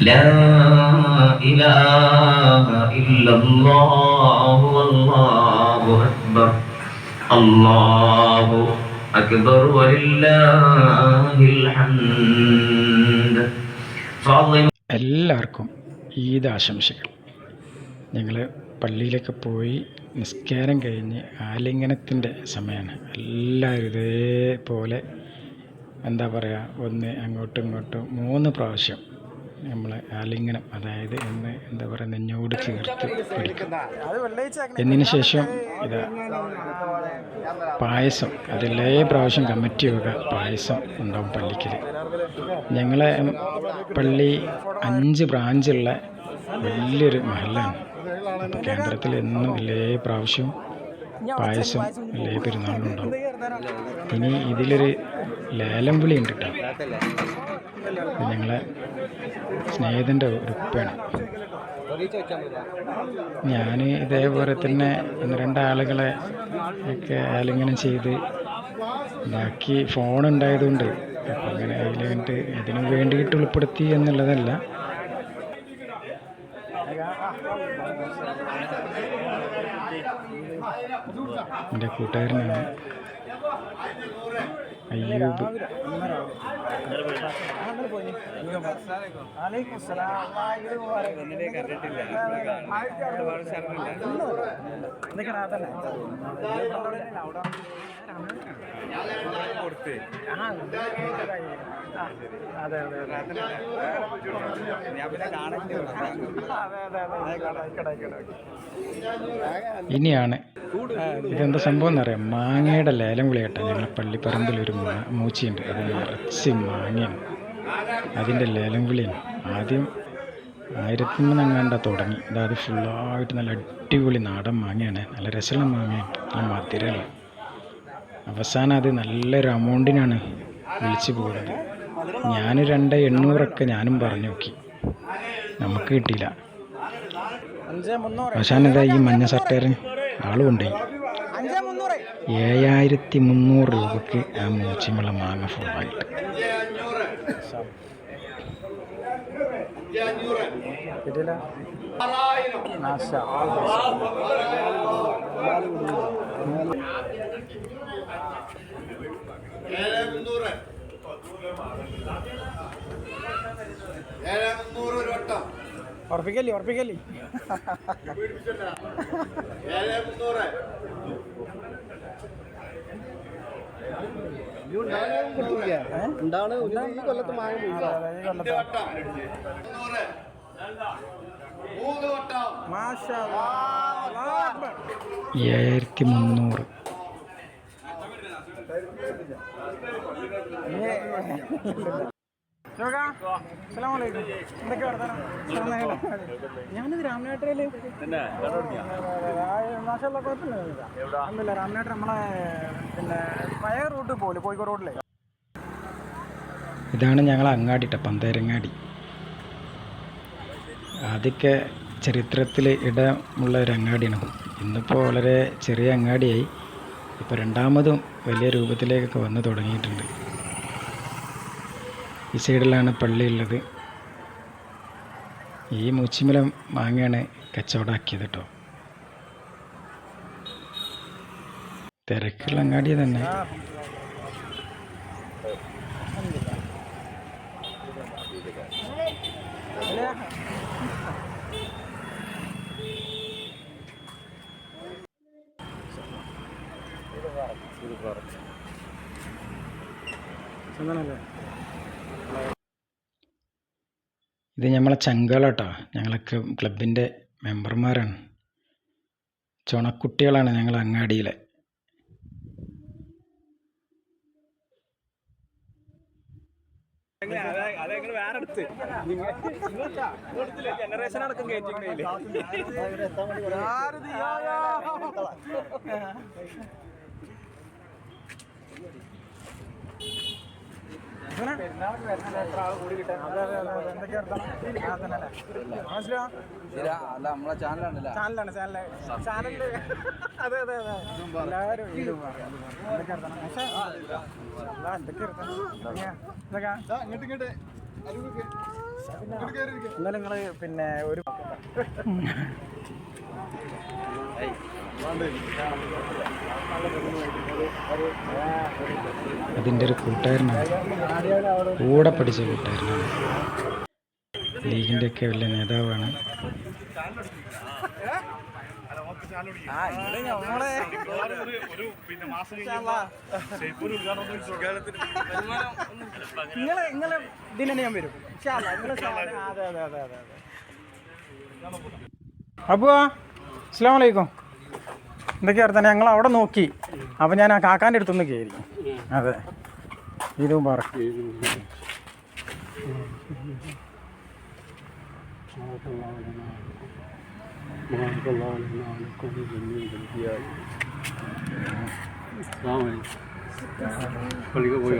لا إله إلا الله والله أكبر الله أكبر ولله الحمد فعظم എല്ലാവർക്കും ഈദ് ആശംസകൾ ഞങ്ങൾ പള്ളിയിലൊക്കെ പോയി നിസ്കാരം കഴിഞ്ഞ് ആലിംഗനത്തിൻ്റെ സമയമാണ് എല്ലാവരും ഇതേപോലെ എന്താ പറയുക ഒന്ന് അങ്ങോട്ടും ഇങ്ങോട്ടും മൂന്ന് പ്രാവശ്യം നമ്മൾ ആലിംഗനം അതായത് എന്ന് എന്താ പറയുക നെഞ്ഞോട് ചേർത്ത് പിടിക്കും. എന്നതിന് ശേഷം ഇതാ പായസം. അതിലേ പ്രാവശ്യം കമ്മിറ്റി വക പായസം ഉണ്ടാവും പള്ളിക്കൽ ഞങ്ങളെ പള്ളി അഞ്ച് ബ്രാഞ്ചുള്ള വലിയൊരു മഹലാണ് കേന്ദ്രത്തിൽ എന്നും ഇല്ലേ പ്രാവശ്യവും പായസം ഇല്ലേ പെരുന്നാളുണ്ടാവും ഇനി ഇതിലൊരു ലേലം വിളി ഉണ്ട് കേട്ടോ. ഞങ്ങളെ സ്നേഹിതന്റെ ഉറുപ്പാണ് ഞാൻ ഇതേപോലെ തന്നെ ഒന്ന് രണ്ടാളുകളെ ഒക്കെ ആലിംഗനം ചെയ്ത് ബാക്കി ഫോൺ ഉണ്ടായതുകൊണ്ട് അപ്പം അങ്ങനെ ഇതിനു ഇതിന് വേണ്ടിയിട്ട് ഉൾപ്പെടുത്തി എന്നുള്ളതല്ല. എന്റെ കൂട്ടുകാരനാണ് അയ്യൂബ്. ഇനിയാണ്. ഇതെന്താ സംഭവം എന്നറിയാം മാങ്ങയുടെ ലേലം വിളിയാട്ടോ ഞങ്ങളെ പള്ളിപ്പറമ്പിൽ ഒരു മൂച്ചിയുണ്ട്. അത് നിറച്ച് മാങ്ങയാണ്. അതിന്റെ ലേലം വിളിയാണ് ആദ്യം ആയിരത്തി മൂന്നങ്ങാണ്ട തുടങ്ങി. അതായത് ഫുള്ളായിട്ട് നല്ല അടിപൊളി നാടൻ മാങ്ങയാണ്. നല്ല രസമുള്ള മാങ്ങയാണ്. ആ മധുരമുള്ള. അവസാനം അത് നല്ലൊരു അമൗണ്ടിനാണ് വിളിച്ചു പോകുന്നത് ഞാൻ രണ്ട് എണ്ണൂറൊക്കെ ഞാനും പറഞ്ഞു നോക്കി. നമുക്ക് കിട്ടിയില്ല. അവസാനം ഇതാ ഈ മഞ്ഞ സർട്ടേറിൻ ആളും കൊണ്ടുപോയി. ഏഴായിരത്തി മുന്നൂറ്. രൂപക്ക് ആ മൂച്ചിമുള്ള മാങ്ങ ഫുള്ളായിട്ട് ഉറപ്പിക്കല്ലേ ഉറപ്പിക്കല്ലേ? ഉണ്ടാണ് ഈ കൊല്ലത്ത് മായ ഏഴായിരത്തി മുന്നൂറ് ഞാനിത് രാമനാട്ടയിൽ കുഴപ്പമില്ല. രാമനാട്ട് നമ്മളെ പിന്നെ പഴയ റൂട്ട് പോലെ കോഴിക്കോട് റോഡിലെ ഇതാണ് ഞങ്ങൾ അങ്ങാടിട്ട പന്തേരങ്ങാടി. ആദ്യമൊക്കെ ചരിത്രത്തിൽ ഇടമുള്ള ഒരു അങ്ങാടിയാണ് ഇന്നിപ്പോൾ വളരെ ചെറിയ അങ്ങാടിയായി. ഇപ്പോൾ രണ്ടാമതും വലിയ രൂപത്തിലേക്കൊക്കെ വന്ന് തുടങ്ങിയിട്ടുണ്ട്. ഈ സൈഡിലാണ് പള്ളി ഉള്ളത് ഈ മൂച്ചിമലം മാങ്ങയാണ് കച്ചവടമാക്കിയത് കേട്ടോ തിരക്കുള്ള അങ്ങാടി തന്നെ. ഇത് നമ്മളെ ചങ്കളാട്ടോ ഞങ്ങളൊക്കെ ക്ലബിന്റെ മെമ്പർമാരാണ് ചുണക്കുട്ടികളാണ് ഞങ്ങൾ അങ്ങാടിയിലെ. ജനറേഷൻ അടക്കം കയറ്റിക്കണേ അല്ല നമ്മളെ ചാനലാണല്ലോ? ചാനലാണ് ചാനൽ. ചാനലിൽ. അതെ അതെ അതെ. എല്ലാവരും? എന്നാലും നിങ്ങൾ പിന്നെ ഒരു അതിന്റെ ഒരു കൂട്ടുകാരനാണ്. കൂടെ പഠിച്ച കൂട്ടുകാരനാണ്. ലീഗിന്റെയൊക്കെ വലിയ നേതാവാണ്. നിങ്ങളെ നിങ്ങളെ ഇതിനെ ഞാൻ വരും. അബുവാ അസ്സാം വലൈക്കും എന്തൊക്കെയാ തന്നെ ഞങ്ങൾ അവിടെ നോക്കി. അപ്പം ഞാൻ ആ കാക്കാന്റെ അടുത്തൊന്ന് കയറി അതെ. ഇത് പറ. പോയി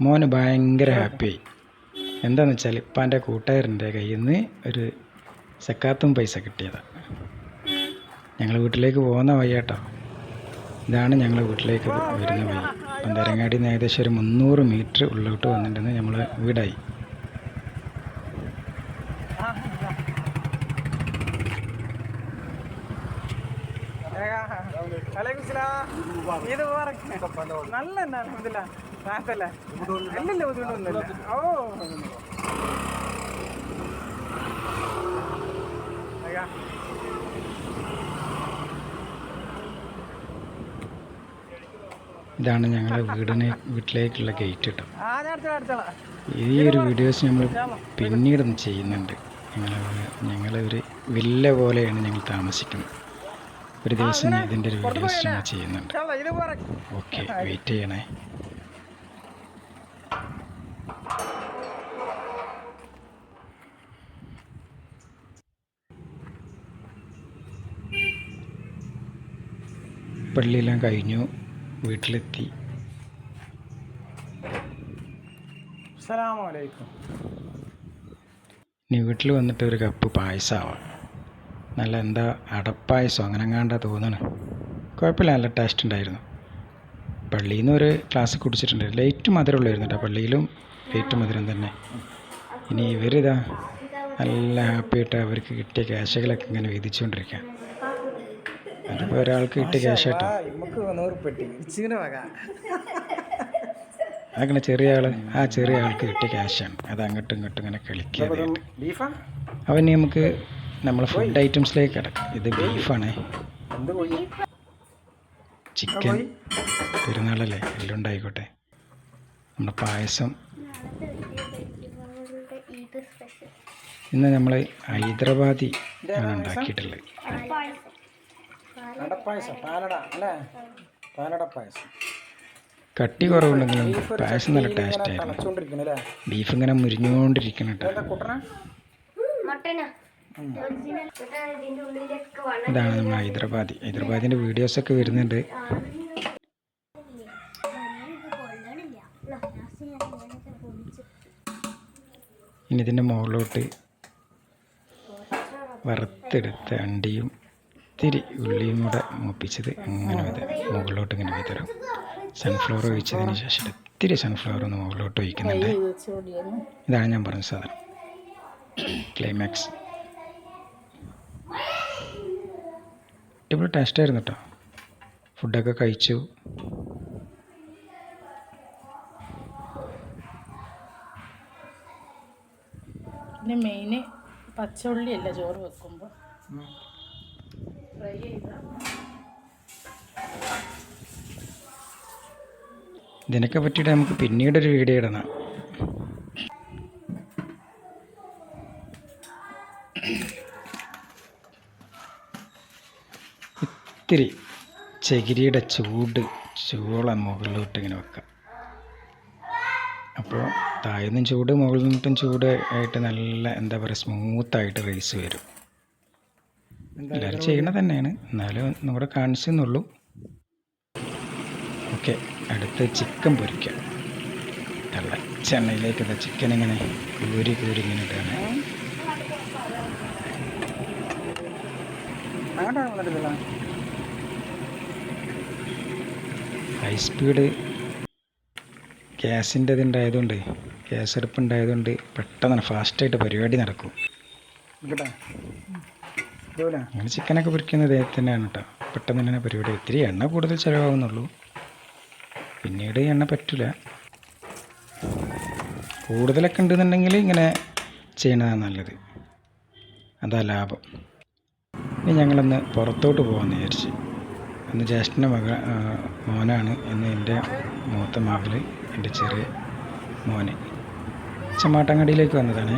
മോന് ഭയങ്കര ഹാപ്പി എന്താണെന്ന് വെച്ചാൽ ഇപ്പാന്റെ കൂട്ടുകാരന്റെ കയ്യിൽ നിന്ന് ഒരു സക്കാത്തും പൈസ കിട്ടിയതാണ് ഞങ്ങൾ വീട്ടിലേക്ക് പോകുന്ന വഴിയാട്ടോ. ഇതാണ് ഞങ്ങൾ വീട്ടിലേക്ക് വരുന്ന വഴി. പന്തരങ്ങാടി നിന്ന് ഏകദേശം ഒരു മുന്നൂറ് മീറ്റർ ഉള്ളോട്ട് വന്നിട്ടുണ്ടെന്ന് നമ്മൾ വീടായി. ഓ ഇതാണ് ഞങ്ങളുടെ വീടിനെ വീട്ടിലേക്കുള്ള ഗേറ്റ് കേട്ടോ. ഈ ഒരു വീഡിയോസ് നമ്മൾ പിന്നീട് ചെയ്യുന്നുണ്ട്. ഞങ്ങൾ ഞങ്ങൾ ഒരു വില്ല പോലെയാണ് ഞങ്ങൾ താമസിക്കുന്നത്. ഒരു ദിവസം ഞാൻ ഇതിന്റെ ഒരു വീഡിയോസ് ഞങ്ങൾ ചെയ്യുന്നുണ്ട്. ഓക്കെ വെയിറ്റ് ചെയ്യണേ. പള്ളിയെല്ലാം കഴിഞ്ഞു. വീട്ടിലെത്തി. ഇനി വീട്ടിൽ വന്നിട്ട് ഒരു കപ്പ് പായസമാവാം നല്ല എന്താ അടപ്പായസം അങ്ങനെ എങ്ങാണ്ടാ തോന്നണ്. കുഴപ്പമില്ല നല്ല ടേസ്റ്റ് ഉണ്ടായിരുന്നു. പള്ളിയിൽ നിന്ന് ഒരു ക്ലാസ് കുടിച്ചിട്ടുണ്ട്. ലൈറ്റ് മധുരമുള്ളായിരുന്നു കേട്ടോ പള്ളിയിലും ലൈറ്റ് മധുരം തന്നെ. ഇനി ഇവരിതാ നല്ല ഹാപ്പി ആയിട്ട് അവർക്ക് കിട്ടിയ ക്യാഷുകളൊക്കെ ഇങ്ങനെ വീതിച്ചുകൊണ്ടിരിക്കുക ഒരാൾക്ക് കിട്ടിയ ക്യാഷ് കേട്ടോ അങ്ങനെ ചെറിയ ആൾ ആ ചെറിയ ആൾക്ക് കിട്ടിയ ക്യാഷാണ് അത് അങ്ങോട്ടും ഇങ്ങോട്ടും ഇങ്ങനെ കളിക്കുക ബീഫാ? അവൻ നമുക്ക് നമ്മൾ ഫുഡ് ഐറ്റംസിലേക്ക് കിടക്കാം ഇത് ബീഫാണ്. ചിക്കൻ പെരുന്നാളല്ലേ? എല്ലാം ഉണ്ടായിക്കോട്ടെ. നമ്മുടെ പായസം. ഇന്ന് നമ്മൾ ഹൈദരാബാദി ആണ് ഉണ്ടാക്കിയിട്ടുള്ളത്. അടപ്പായസം പാലട അല്ലേ? പാലട പായസം. കട്ടി കുറവുണ്ടെങ്കിലും പായസം നല്ല ടേസ്റ്റ് ആയിരുന്നു. ബീഫ് ഇങ്ങനെ മുരിഞ്ഞുകൊണ്ടിരിക്കണം ഇതാണ് നമ്മൾ ഹൈദരാബാദി. ഹൈദരാബാദിന്റെ വീഡിയോസൊക്കെ വരുന്നുണ്ട്. ഇനി ഇതിന്റെ മുകളിലോട്ട് വറുത്തെടുത്ത അണ്ടിയും ഇത്തിരി ഉള്ളിയും കൂടെ മൂപ്പിച്ചത് ഇങ്ങനെ വിത മുകളിലോട്ട് ഇങ്ങനെ വിതറും സൺഫ്ലവർ ഒഴിച്ചതിന് ശേഷം ഇത്തിരി സൺഫ്ലവർ ഒന്ന് മുകളിലോട്ട് ഒഴിക്കുന്നുണ്ട്. ഇതാണ് ഞാൻ പറഞ്ഞ സാധനം. ക്ലൈമാക്സ് അടിപൊളി ടേസ്റ്റായിരുന്നു കേട്ടോ ഫുഡൊക്കെ കഴിച്ചു. പിന്നെ മെയിന് പച്ചയുള്ളിയല്ല ചോറ് വെക്കുമ്പോൾ ഫ്രൈ ചെയ്ത് ഇതിനൊക്കെ പറ്റിയിട്ട് നമുക്ക് പിന്നീടൊരു വീഡിയോ ഇടണം. ഇത്തിരി ചകിരിയുടെ ചൂട് ചൂള മുകളിലോട്ട് ഇങ്ങനെ വെക്കാം. അപ്പോൾ താഴെ നിന്നും ചൂട് മുകളിൽ നിന്നിട്ടും ചൂട് ആയിട്ട് നല്ല എന്താ പറയുക സ്മൂത്തായിട്ട് റൈസ് വരും. എല്ലാവരും ചെയ്യണത് തന്നെയാണ്. എന്നാലും നമ്മുടെ കാണിച്ചെന്നുള്ളൂ ഓക്കെ അടുത്ത് ചിക്കൻ പൊരിക്കാം. തിളച്ചെണ്ണയിലേക്ക് ഇതാ ചിക്കൻ ഇങ്ങനെ കൂരി കൂരി ഇങ്ങനെ ഇട്ടാണ് ഹൈ സ്പീഡ് ഗ്യാസിന്റെ ഇതുണ്ടായതുകൊണ്ട് ഗ്യാസ് അടുപ്പ് ഉണ്ടായതുകൊണ്ട് പെട്ടെന്ന് ഫാസ്റ്റായിട്ട് പരിപാടി നടക്കും. കേട്ടോ അങ്ങനെ ചിക്കനൊക്കെ പൊരിക്കുന്നത് ഇതേ തന്നെയാണ് കേട്ടോ പെട്ടെന്ന് തന്നെ പരിപാടി. ഇത്തിരി എണ്ണ കൂടുതൽ ചിലവാകുന്നുള്ളൂ. പിന്നീട് എണ്ണ പറ്റില്ല. കൂടുതലൊക്കെ ഉണ്ടെന്നുണ്ടെങ്കിൽ ഇങ്ങനെ ചെയ്യണതാണ് നല്ലത്. അതാ ലാഭം. ഇനി ഞങ്ങളൊന്ന് പുറത്തോട്ട് പോകാമെന്ന് വിചാരിച്ച്. അന്ന് ജ്യേഷ്ഠന്റെ മക മോനാണ് ഇന്ന് എന്റെ മൂത്ത മകൾ എന്റെ ചെറിയ മോന്. ചമ്മാട്ടങ്ങാടിയിലേക്ക് വന്നതാണ്.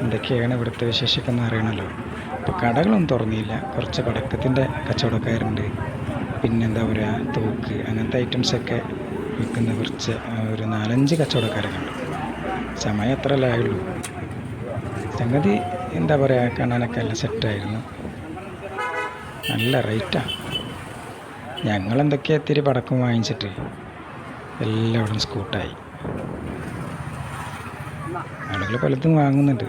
എന്തൊക്കെയാണ് ഇവിടുത്തെ വിശേഷിക്കുന്ന അറിയണമല്ലോ. അപ്പോൾ കടകളൊന്നും തുറന്നില്ല. കുറച്ച് പടക്കത്തിന്റെ കച്ചവടക്കാരുണ്ട്. പിന്നെന്താ പറയുക തോക്ക് അങ്ങനത്തെ ഐറ്റംസൊക്കെ വിൽക്കുന്ന കുറച്ച് ഒരു നാലഞ്ച് കച്ചവടക്കാരെ കണ്ടു. സമയം അത്ര ലായുള്ളൂ സംഗതി എന്താ പറയുക കാണാനൊക്കെ നല്ല സെറ്റായിരുന്നു. നല്ല റേറ്റാണ് ഞങ്ങളെന്തൊക്കെയാ ഇത്തിരി പടക്കം വാങ്ങിച്ചിട്ട് എല്ലാവരും സ്കൂട്ടായി ആളുകൾ പലതും വാങ്ങുന്നുണ്ട്.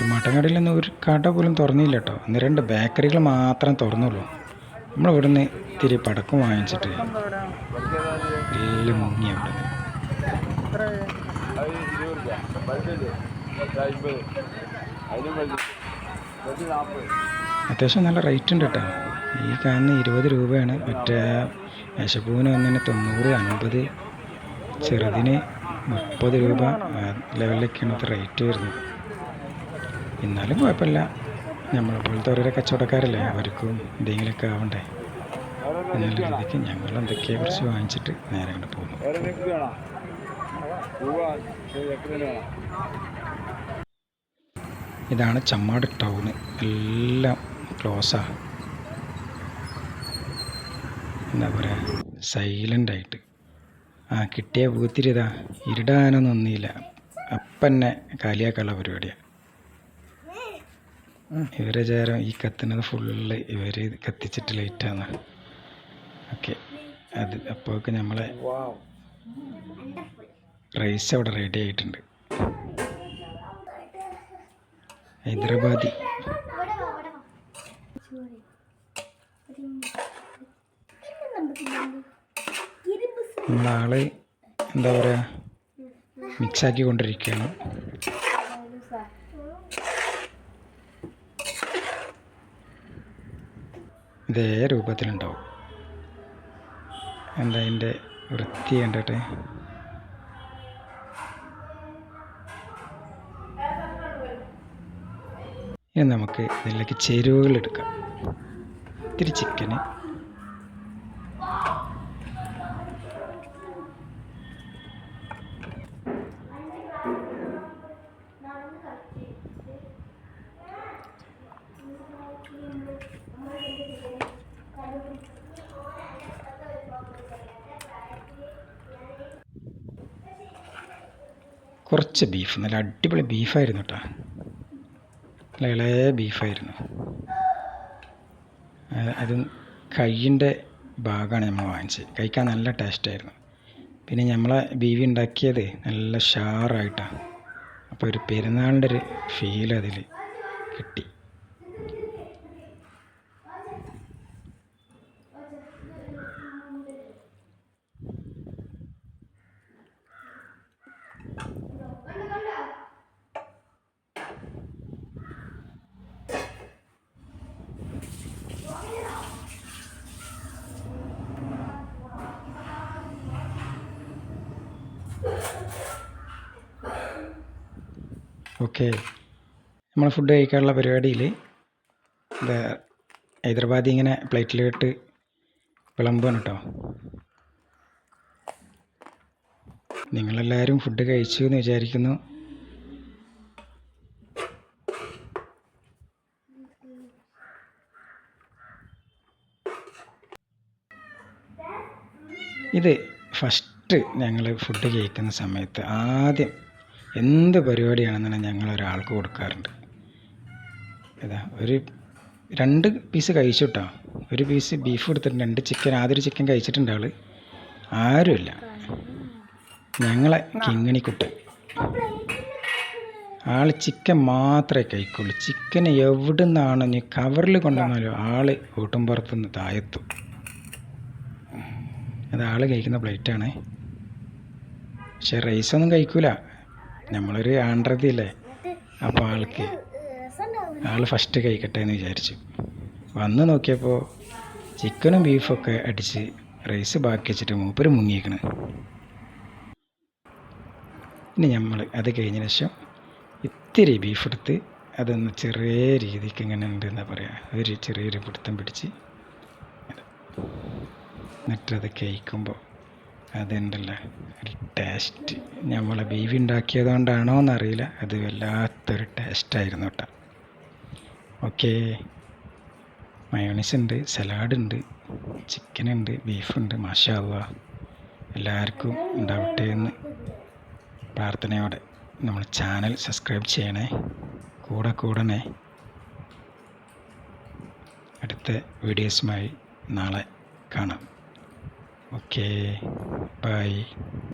ചുമ്മാട്ടങ്ങാടിയിലൊന്നും ഒരു കട പോലും തുറന്നില്ല കേട്ടോ. ഒന്ന് രണ്ട് ബേക്കറികൾ മാത്രം തുറന്നുള്ളൂ. നമ്മൾ ഇവിടുന്ന് ഇത്തിരി പടക്കം വാങ്ങിച്ചിട്ട് എല്ലാം മുങ്ങി അവിടെ. എത്ര അത്യാവശ്യം നല്ല റേറ്റ് ഉണ്ട് കേട്ടോ. ഈ കാണുന്ന ഇരുപത് രൂപയാണ്. മറ്റേ വിശപ്പൂവിന് വന്നതിന് തൊണ്ണൂറ് അൻപത് ചെറുതിന് മുപ്പത് രൂപ ലെവലിലേക്കാണ് ഇത് റേറ്റ് വരുന്നത്. എന്നാലും കുഴപ്പമില്ല. നമ്മളെപ്പോലത്തെ ഓരോരോ കച്ചവടക്കാരല്ലേ അവർക്കും എന്തെങ്കിലുമൊക്കെ ആവണ്ടേ. എന്നുള്ള രീതിക്ക് ഞങ്ങൾ എന്തൊക്കെയെ കുറിച്ച് വാങ്ങിച്ചിട്ട് നേരെ അങ്ങോട്ട് പോകുന്നു. ഇതാണ് ചമ്മാട് ടൗണ് എല്ലാം ക്ലോസാണ് എന്താ പറയുക സൈലന്റ് ആയിട്ട്. ആ കിട്ടിയ പൂത്തിരിതാ ഇരുടാനൊന്നും ഒന്നുമില്ല അപ്പന്നെ കാലിയാക്കാനുള്ള പരിപാടിയാണ് ഇവരെ ചേരം ഈ കത്തുന്നത് ഫുള്ള് ഇവർ കത്തിച്ചിട്ട് ലൈറ്റാണ് ഓക്കെ അത് അപ്പോഴൊക്കെ നമ്മളെ റൈസ് അവിടെ റെഡി ആയിട്ടുണ്ട്. ഹൈദരാബാദി. നമ്മളാൾ എന്താ പറയുക മിക്സാക്കി കൊണ്ടിരിക്കുകയാണ്. ഇതേ രൂപത്തിലുണ്ടാവും. എന്താ അതിന്റെ വൃത്തി കണ്ടിട്ട്? ഇനി നമുക്ക് ഇതിലേക്ക് ചേരുവകൾ എടുക്കാം. ഇത്തിരി ചിക്കന് കുറച്ച് ബീഫ് നല്ല അടിപൊളി ബീഫായിരുന്നു കേട്ടോ നല്ല ഇളയ ബീഫായിരുന്നു അത് കൈയിന്റെ ഭാഗമാണ് നമ്മൾ വാങ്ങിച്ചത്. കഴിക്കാൻ നല്ല ടേസ്റ്റായിരുന്നു പിന്നെ നമ്മളെ ബീവി ഉണ്ടാക്കിയത് നല്ല ഷാറായിട്ടാണ് അപ്പോൾ ഒരു പെരുന്നാളിന്റെ ഒരു ഫീൽ അതിൽ കിട്ടി. ഓക്കെ. നമ്മൾ ഫുഡ് കഴിക്കാനുള്ള പരിപാടിയിൽ ഹൈദരാബാദി ഇങ്ങനെ പ്ലേറ്റിലിട്ട് വിളമ്പാണ് കേട്ടോ നിങ്ങളെല്ലാവരും ഫുഡ് കഴിച്ചു എന്ന് വിചാരിക്കുന്നു. ഇത് ഫസ്റ്റ് ഞങ്ങൾ ഫുഡ് കഴിക്കുന്ന സമയത്ത് ആദ്യം എന്ത് പരിപാടിയാണെന്നുണ്ടെങ്കിൽ ഞങ്ങൾ ഒരാൾക്ക് കൊടുക്കാറുണ്ട്. ഇതാ ഒരു രണ്ട് പീസ് കഴിച്ചു ഒരു പീസ് ബീഫ് കൊടുത്തിട്ടുണ്ട് രണ്ട് ചിക്കൻ ആദ്യൊരു ചിക്കൻ കഴിച്ചിട്ടുണ്ട് ആൾ. ആരുമില്ല. ഞങ്ങളെ കിങ്ങിണിക്കുട്ടൻ. ആൾ ചിക്കൻ മാത്രമേ കഴിക്കുള്ളൂ. ചിക്കൻ എവിടെ നിന്നാണ് നീ കവറിൽ കൊണ്ടുവന്നാലും ആൾ കൂട്ടുംപുറത്തുനിന്ന് താഴെത്തും. അത് ആൾ കഴിക്കുന്ന പ്ലേറ്റാണ് പക്ഷെ റൈസൊന്നും കഴിക്കൂല. നമ്മളൊരു ആണ്ട്രതിയല്ലേ അപ്പോൾ ആൾക്ക് ആൾ ഫസ്റ്റ് കഴിക്കട്ടെ എന്ന് വിചാരിച്ചു. വന്ന് നോക്കിയപ്പോൾ ചിക്കനും ബീഫൊക്കെ അടിച്ച് റൈസ് ബാക്കി വെച്ചിട്ട് മൂപ്പര് മുങ്ങിയേക്കണ്. ഇനി നമ്മൾ അത് കഴിഞ്ഞ ശേഷം ഇത്തിരി ബീഫ് എടുത്ത് അതൊന്ന് ചെറിയ രീതിക്ക് ഇങ്ങനെ ഉണ്ട് എന്താ പറയുക ഒരു ചെറിയൊരു പിടുത്തം പിടിച്ച് എന്നിട്ടത് കഴിക്കുമ്പോൾ അതുണ്ടല്ലോ? ഒരു ടേസ്റ്റ് നമ്മളെ ബീഫ് ഉണ്ടാക്കിയതുകൊണ്ടാണോ എന്നറിയില്ല അത് വല്ലാത്തൊരു ടേസ്റ്റായിരുന്നു കേട്ടോ ഓക്കെ മയോണീസ് ഉണ്ട് സലാഡ് ഉണ്ട് ചിക്കൻ ഉണ്ട് ബീഫുണ്ട് മാഷാവുക എല്ലാവർക്കും ഉണ്ടാവട്ടെ എന്ന് പ്രാർത്ഥനയോടെ നമ്മൾ ചാനൽ സബ്സ്ക്രൈബ് ചെയ്യണേ. കൂടെ കൂടണേ. അടുത്ത വീഡിയോസുമായി നാളെ കാണാം. Okay bye